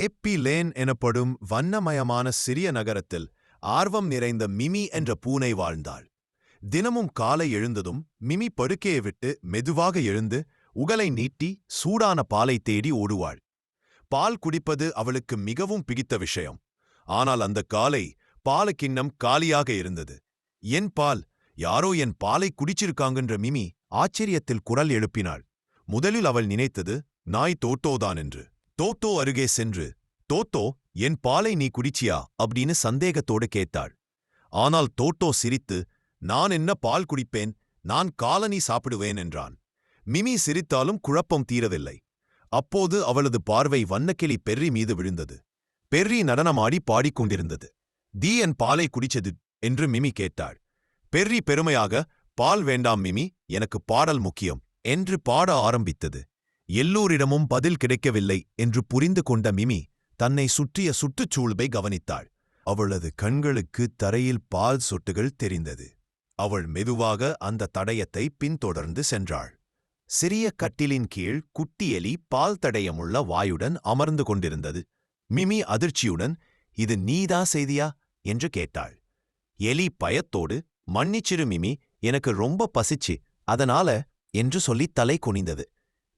Happy lane எனப்படும் வண்ணமயமான சிறிய நகரத்தில் ஆர்வம் நிறைந்த மிமி என்ற பூனை வாழ்ந்தாள். தினமும் காலை எழுந்ததும் மிமி படுக்கையை விட்டு மெதுவாக எழுந்து உகலை நீட்டி சூடான பாலை தேடி ஓடுவாள். பால் குடிப்பது அவளுக்கு மிகவும் பிடித்த விஷயம். ஆனால் அந்த காலை பால கிண்ணம் காலியாக இருந்தது. என் பால் யாரோ என் பாலை குடிச்சிருக்காங்கன்ற மிமி ஆச்சரியத்தில் குரல் எழுப்பினாள். முதலில் அவள் நினைத்தது நாய் தோட்டோதான் என்று. தோத்தோ அருகே சென்று தோத்தோ என் பாலை நீ குடிச்சியா? அப்படின்னு சந்தேகத்தோடு கேட்டாள். ஆனால் தோட்டோ சிரித்து நான் என்ன பால் குடிப்பேன்? நான் காலனி சாப்பிடுவேன் என்றான். மிமி சிரித்தாலும் குழப்பம் தீரவில்லை. அப்போது அவளது பார்வை வண்ணக்கிளி பெர்ரி மீது விழுந்தது. பெர்ரி நடனமாடி பாடிக்கொண்டிருந்தது. தீ என் பாலை குடிச்சது என்று மிமி கேட்டாள். பெர்ரி பெருமையாக பால் வேண்டாம் மிமி எனக்கு பாடல் முக்கியம் என்று பாட ஆரம்பித்தது. எல்லோரிடமும் பதில் கிடைக்கவில்லை என்று புரிந்து கொண்ட மிமி தன்னை சுற்றிய சுற்றுச்சூழலை கவனித்தாள். அவளது கண்களுக்கு தரையில் பால் சொட்டுகள் தெரிந்தது. அவள் மெதுவாக அந்த தடயத்தை பின்தொடர்ந்து சென்றாள். சிறிய கட்டிலின் கீழ் குட்டி எலி பால் தடயமுள்ள வாயுடன் அமர்ந்து கொண்டிருந்தது. மிமி அதிர்ச்சியுடன் இது நீதா செய்தியா? என்று கேட்டாள். எலி பயத்தோடு மன்னிச்சிரு மிமி எனக்கு ரொம்ப பசிச்சு அதனால என்று சொல்லி தலை குனிந்தது.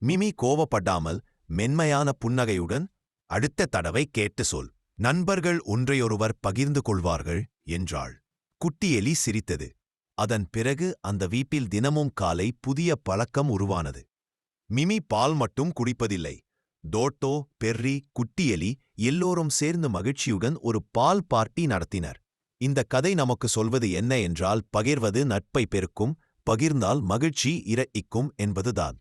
மிமி கோவப்படாமல் மென்மையான புன்னகையுடன் அடுத்த தடவை கேட்டு சொல். நண்பர்கள் ஒன்றையொருவர் பகிர்ந்து கொள்வார்கள் என்றாள். குட்டி எலி சிரித்தது. அதன் பிறகு அந்த வீட்டில் தினமும் காலை புதிய பழக்கம் உருவானது. மிமி பால் மட்டும் குடிப்பதில்லை. தோட்டோ பெர்ரி குட்டியலி எல்லோரும் சேர்ந்து மகிழ்ச்சியுடன் ஒரு பால் பார்ட்டி நடத்தினர். இந்த கதை நமக்கு சொல்வது என்ன என்றால் பகிர்வது நட்பை பெருக்கும் பகிர்ந்தால் மகிழ்ச்சி இரட்டிக்கும் என்பதுதான்.